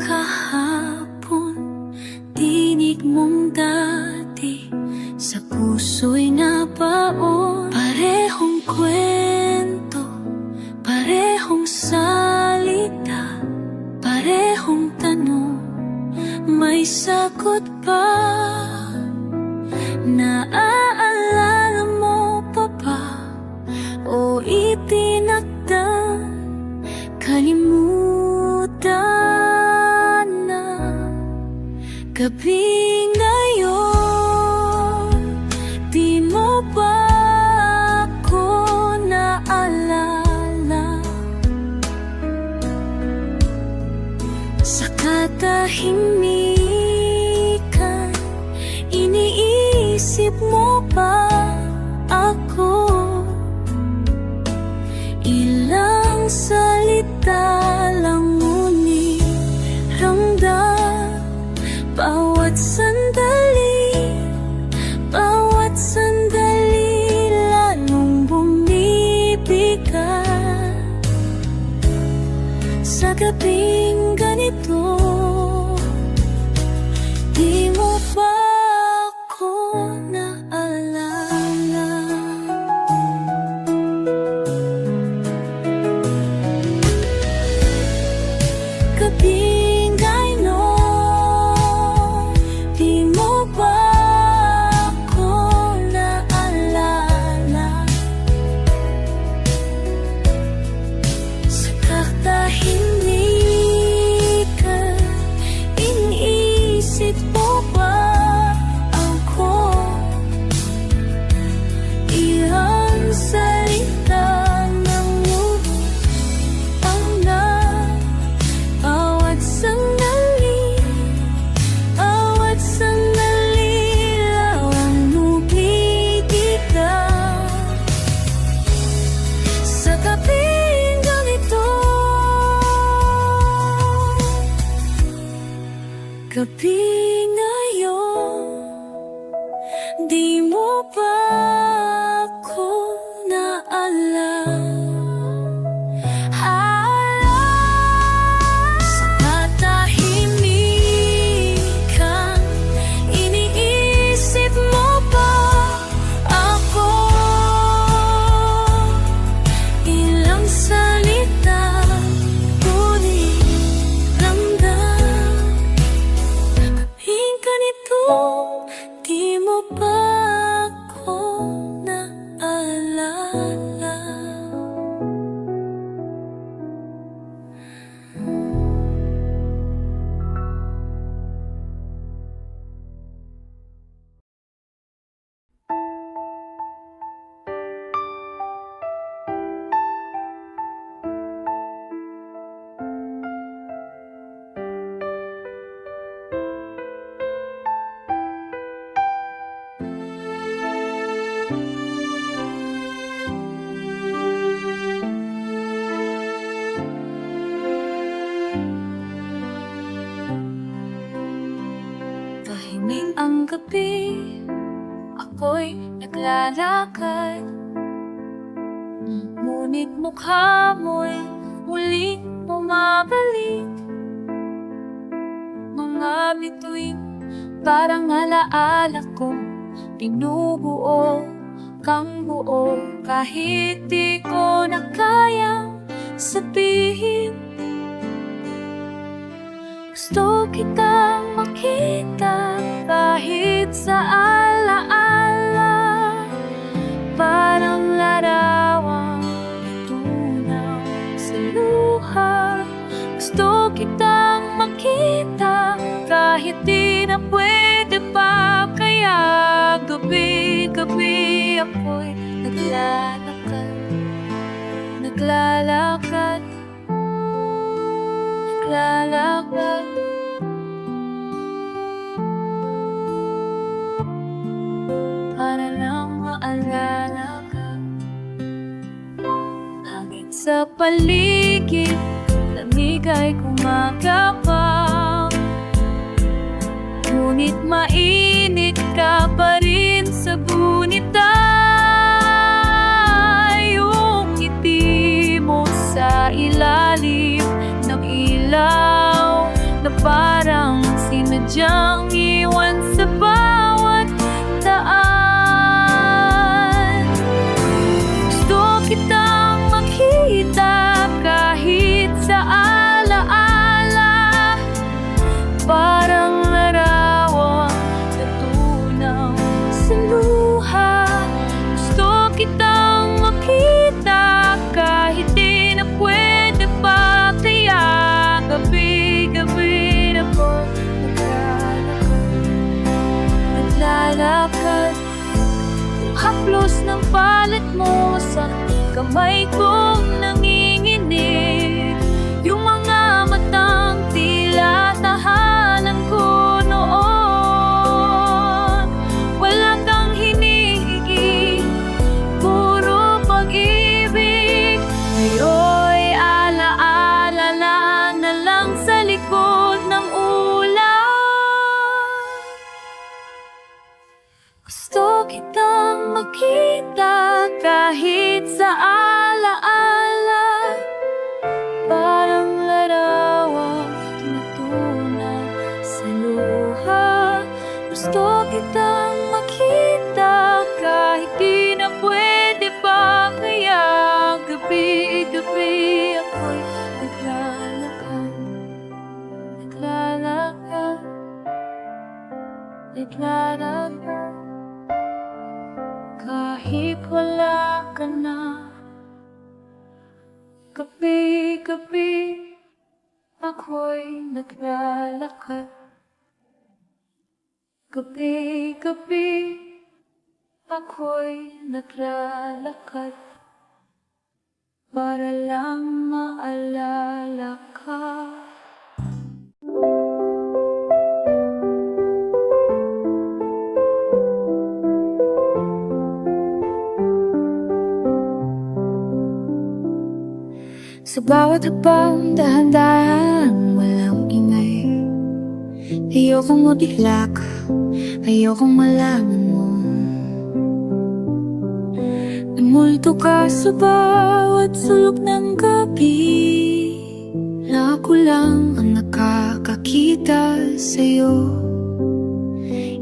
kahapon. Tinig mong dati Sa puso'y nabaon. Parehong kwento Gabi ngayon Di mo ba naglalakad Ngunit mukha mo'y muling bumabalik. Mga bituin parang alaala kong Binubuo kang buo. Kahit di ko na kayang sabihin gusto kitang makita kahit sa alaala makita kahit di na pwede pa. Kaya gabi-gabi ako'y naglalakad Naglalakad Naglalakad. Para lang maalala ka Hangit sa paligid Lamig ay kumagapang Ngunit mainit ka pa rin sa gunit Yung ngiti mo sa ilalim ng ilaw Na parang sinadyang haplos ng palad mo Sa kamay kong nanginginig Naglalakad Kahit wala ka na Gabi-gabi ako'y naglalakad. Gabi-gabi ako'y naglalakad Para lang maalala ka Sa bawat habang dahan-dahan walang ingay. Ayokong mabiglak, ayokong malaman mo. Namulto ka sa bawat sulok ng gabi. Na ako lang ang nakakakita sa'yo.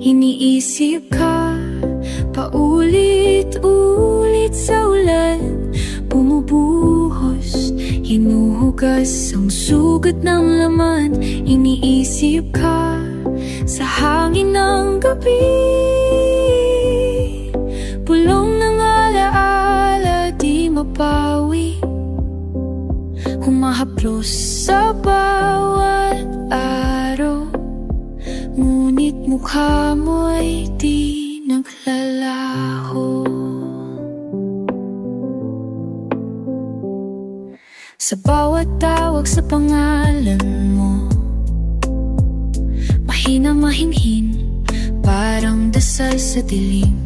Iniisip ka paulit-ulit sa ulan Bumubuhos, hinuhugas ang sugat ng laman. Iniisip ka sa hangin ng gabi. Pulong ng alaala di mapawi Humahaplos sa bawat araw. Ngunit mukha mo'y di Sa bawat tawag sa pangalan mo Mahina mahinhin Parang dasal sa dilim.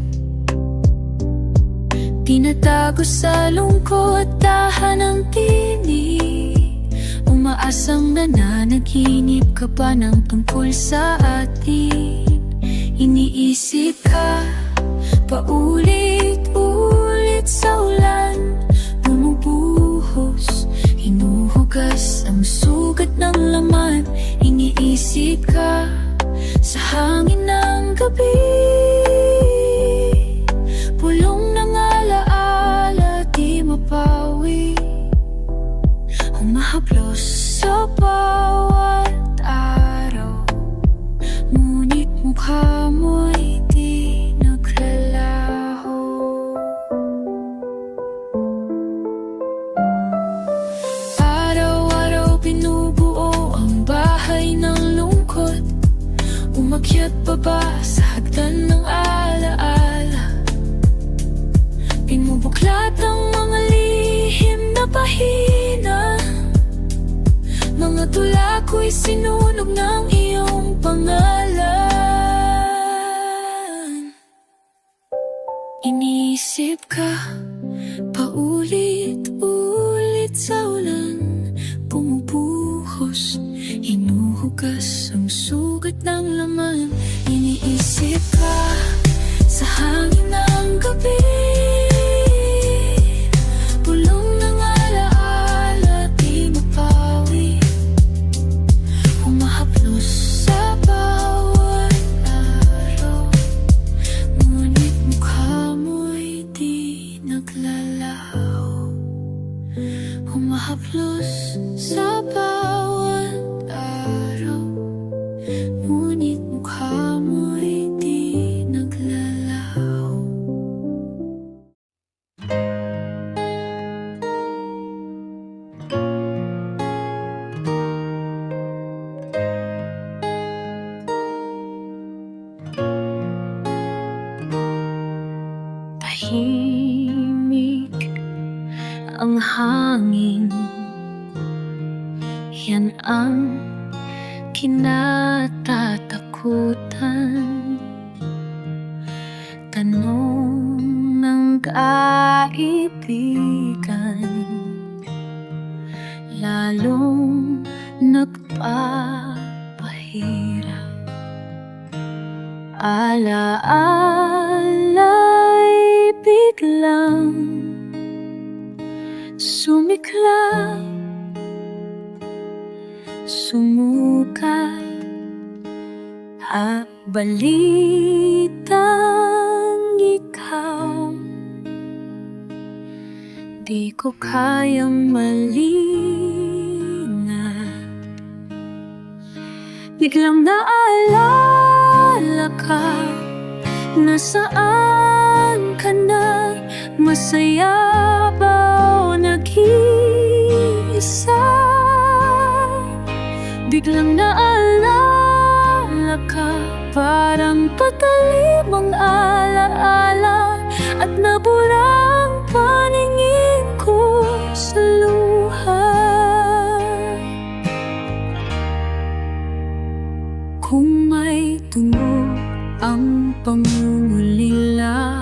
Tinatago sa lungkot Tahan ng tinig. Umaasang nananaginip ka pa ng tungkol sa atin. Iniisip ka Paulit-ulit sugat ng laman Iniisip ka Sa hangin ng gabi Umakyat baba sa hagdan ng alaala? Pinubuklat ang mga lihim na pahina. Mga tula ko'y sinunog ng iyong pangalan. Iniisip ka Paulit-ulit sa ulan. Bumubuhos Hinuhugas ang ng laman. Iniisip ka Sa hangin ng gabi. Pulong ng alaala Di mapawi Humahaplos sa bawat araw. Ngunit mukha mo'y di naglalaho Humahaplos sa bawat araw tahimik ang hangin. Yan ang kinatatakutan. Tanong ng kaibigan Lalong nagpapahirap. Alaala biglang Sumiklap Sumukat At balitang ikaw Di ko kayang malingat Biglang naalala ka Nasaan ka na? Masaya ba o nag-iisa? Biglang naalala ka Parang patalim ang alaala At nabura ang paningin ko sa luha Kung may tunog ang pangungulila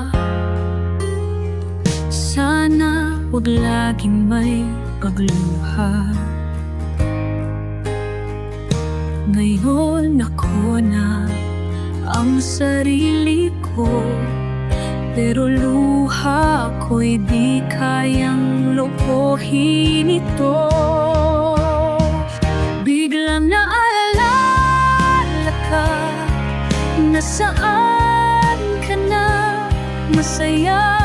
huwag laging may pagluha Ngayon ako na ang sarili ko Pero luha ko'y di kayang lokohin ito Biglang naalala ka Nasaan ka na? Masaya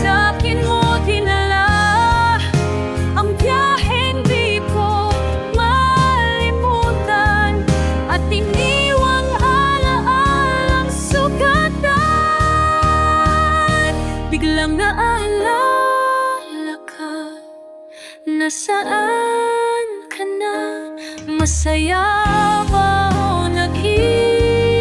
sa'kin mo dinala Ang biyaheng di ko malimutan At iniwang alaalang sugatan Biglang naalala ka Nasaan ka na? Masaya ba o nag-iisa?